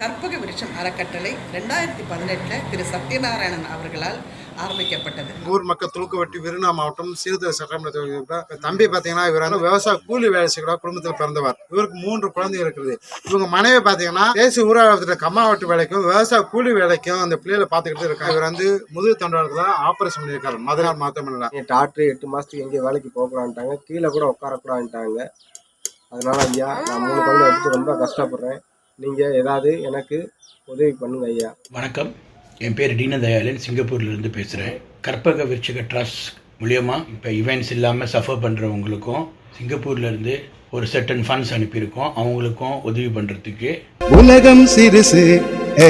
கற்பக விருட்சம் அறக்கட்டளை ரெண்டாயிரத்தி பதினெட்டில் திரு சத்யநாராயணன் அவர்களால் ஆரம்பிக்கப்பட்டது. ஊர் மக்கள் தூக்குவட்டி விருநா மாவட்டம் சீர்திருத்த சட்டமன்ற தொகுதி. தம்பி பார்த்தீங்கன்னா இவர் வந்து விவசாய கூலி வேலை செய்கிற குடும்பத்தில் பிறந்தவர். இவருக்கு மூன்று குழந்தைகள் இருக்குது. இவங்க மனைவி பார்த்தீங்கன்னா தேசிய ஊரகத்தில் கம்மாவட்டு வேலைக்கும் விவசாய கூலி வேலைக்கும் அந்த பிள்ளைகளை பார்த்துக்கிட்டு இருக்காங்க. இவர் வந்து முதுகு தண்டவாளத்தில் ஆபரேஷன் பண்ணியிருக்காரு. மதுரை மருத்துவமனையில் என் டாக்டர் எட்டு மாதத்துக்கு எங்கேயும் வேலைக்கு போகக்கூடாதுட்டாங்க கீழே கூட உட்காரக்கூடாதுட்டாங்க அதனால ஐயா நான் மூணு குழந்தை எடுத்து ரொம்ப கஷ்டப்படுறேன். நீங்கள் ஏதாவது எனக்கு உதவி பண்ணுங்க ஐயா. வணக்கம். என் பேர் தீனதயாளன் சிங்கப்பூர்லேருந்து பேசுகிறேன் கற்பக விருட்சக ட்ரஸ்ட் மூலியமாக இப்போ இவெண்ட்ஸ் இல்லாமல் சஃபர் பண்ணுறவங்களுக்கும் சிங்கப்பூர்லேருந்து ஒரு செட்டன் ஃபண்ட்ஸ் அனுப்பியிருக்கோம். அவங்களுக்கும் உதவி பண்ணுறதுக்கு உலகம் சிறுசு.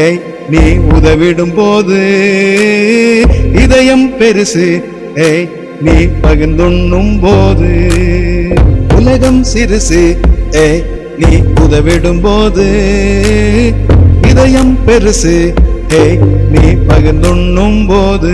ஏய் நீ உதவிடும் போது இதயம் பெருசு. ஏய் நீ பகிர்ந்துண்ணும் போது உலகம் சிறுசு. ஏய் நீ உதவிடும் போது இதயம் பெருசு. ஹே நீ பகிர்ந்துண்ணும் போது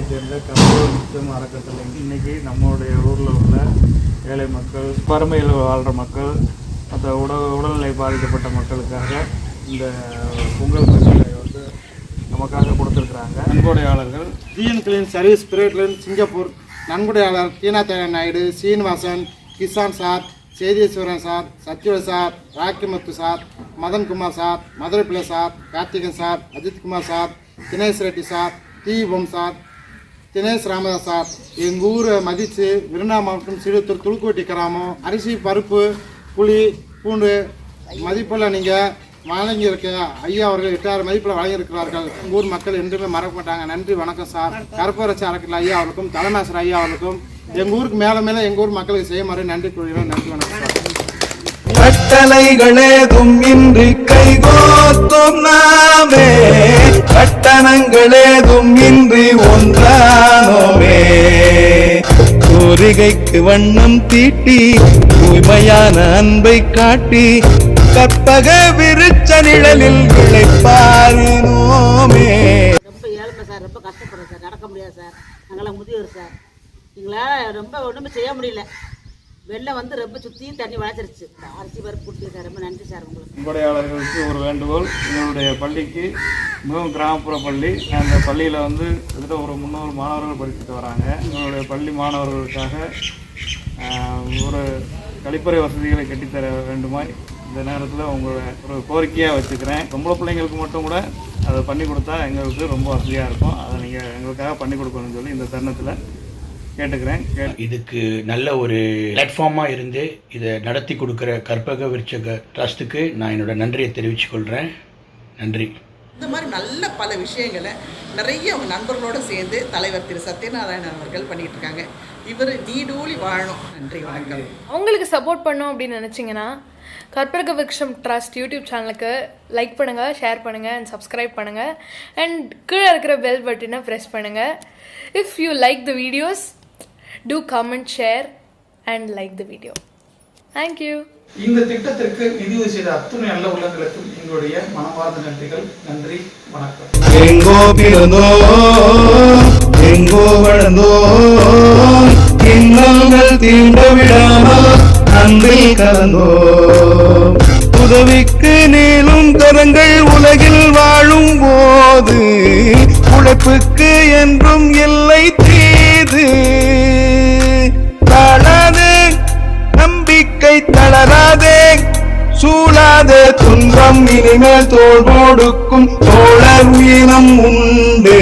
சென்னையை சேர்ந்த கம்பூர் முத்தம் அறக்கட்டளை இன்னைக்கு நம்மளுடைய ஊரில் உள்ள ஏழை மக்கள் வறுமையில் வாழ்கிற மக்கள் மற்ற உடல் உடல்நிலை பாதிக்கப்பட்ட மக்களுக்காக இந்த பொங்கல் பரிசுகளை வந்து நமக்காக கொடுத்துருக்குறாங்க. நன்கொடையாளர்கள் டிஎன் கிளீன் சர்வீஸ் பிரைவேட்லேருந்து சிங்கப்பூர் நன்கொடையாளர் Dina Naidu Srinivasan Kisan sir Sethiswaran sir சத்யவ sir Rakkimuthu sir Madhankumar sir Madurai Pillai sir Karthikan sir Ajithkumar sir Dinesh Reddy sir Deepam sir Dinesh Ramadas sir. எங்கள் ஊரை மதித்து விருண்ணா மாவட்டம் சிறுத்தூர் துளுக்குவட்டி கிராமம். அரிசி பருப்பு புளி பூண்டு மதிப்பில் நீங்கள் வழங்கியிருக்க. ஐயா அவர்கள் எட்டாயிரம் மதிப்பில் வழங்கியிருக்கிறார்கள். எங்கள் ஊர் மக்கள் என்றுமே மறக்க மாட்டாங்க நன்றி வணக்கம் சார். கருப்பரட்சி அறக்கட்டளை ஐயா அவருக்கும் தலைமாசர் ஐயா அவருக்கும் எங்கள் ஊருக்கு மேலே மேலே எங்கள் ஊர் மக்களுக்கு செய்யுமாறு நன்றி கூறுகிறோம் நன்றி வணக்கம் கட்டளைகளேதும் இன்றி கைகோத்தும் நாமே. கட்டணங்களேதும் இன்றி ஒன்று கோரிகைக்கு வண்ணம் தீட்டி தூய்மையான அன்பை காட்டி கற்பக விருச்ச நிழலில் விளைப்பாரினோமே ரொம்ப ஏழ்மை சார் ரொம்ப கஷ்டப்படுறோம் சார். நடக்க முடியாது சார். நாங்களாம் முதியோர் சார். எங்களால் ரொம்ப ஒன்றுமே செய்ய முடியல. வெள்ளம் வந்து ரொம்ப சுற்றியும் தண்ணி வளர்த்துருச்சு அரிசி பருப்பு கொடுத்து ரொம்ப நன்றி சார் உங்களுக்கு. நன்கொடையாளர்களுக்கு ஒரு வேண்டுகோள். எங்களுடைய பள்ளிக்கு மிகவும் கிராமப்புற பள்ளி. அந்த பள்ளியில் வந்து கிட்டத்தட்ட ஒரு முந்நூறு மாணவர்கள் படிச்சுட்டு வராங்க. எங்களுடைய பள்ளி மாணவர்களுக்காக ஒரு கழிப்பறை வசதிகளை கட்டித்தர வேண்டுமாய் இந்த நேரத்தில் உங்களை ஒரு கோரிக்கையாக வச்சுக்கிறேன். பொம்பளை பிள்ளைங்களுக்கு மட்டும் கூட அதை பண்ணி கொடுத்தா எங்களுக்கு ரொம்ப வசதியாக இருக்கும். அதை நீங்கள் எங்களுக்காக பண்ணி கொடுக்கணும்னு சொல்லி இந்த தருணத்தில் கேட்டுக்கிறேன். கேட்டு இதுக்கு நல்ல ஒரு பிளாட்ஃபார்மாக இருந்து இதை நடத்தி கொடுக்குற கற்பக விருட்சக ட்ரஸ்ட்டுக்கு நான் என்னோட நன்றியை தெரிவித்துக் கொள்கிறேன் நன்றி. இந்த மாதிரி நல்ல பல விஷயங்களை நிறைய அவங்க நண்பர்களோடு சேர்ந்து தலைவர் திரு. சத்யநாராயணன் அவர்கள் பண்ணிட்டு இருக்காங்க. இவர் நீடூழி வாழணும். நன்றி வணக்கம். அவங்களுக்கு சப்போர்ட் பண்ணோம் அப்படின்னு நினச்சிங்கன்னா கற்பக விருட்சம் ட்ரஸ்ட் யூடியூப் சேனலுக்கு லைக் பண்ணுங்கள் ஷேர் பண்ணுங்கள் அண்ட் சப்ஸ்கிரைப் பண்ணுங்கள் அண்ட் கீழே இருக்கிற பெல் பட்டனை ப்ரெஸ் பண்ணுங்கள் if you like the videos do comment share and like the video thank you இந்த திட்டத்திற்கு நிதியுதவி செய்த அத்துணை நல்ல உள்ளங்களுக்கும் எங்களுடைய மனமார்ந்த நன்றிகள். நன்றி வணக்கம். எங்கோ பிறந்தோம் எங்கோ வளர்ந்தோம் இன்னல்கள் தீண்ட விடாமல் அன்பில் கலந்தோம் உதவிக்கு நீளும் கரங்கள் உலகில் வாழும் போது உழைப்புக்கு என்றும் இல்லை தீது. ഇനിമേൽ തോൾ കൊടുക്കും. തോളർ ഇനം ഉണ്ട്.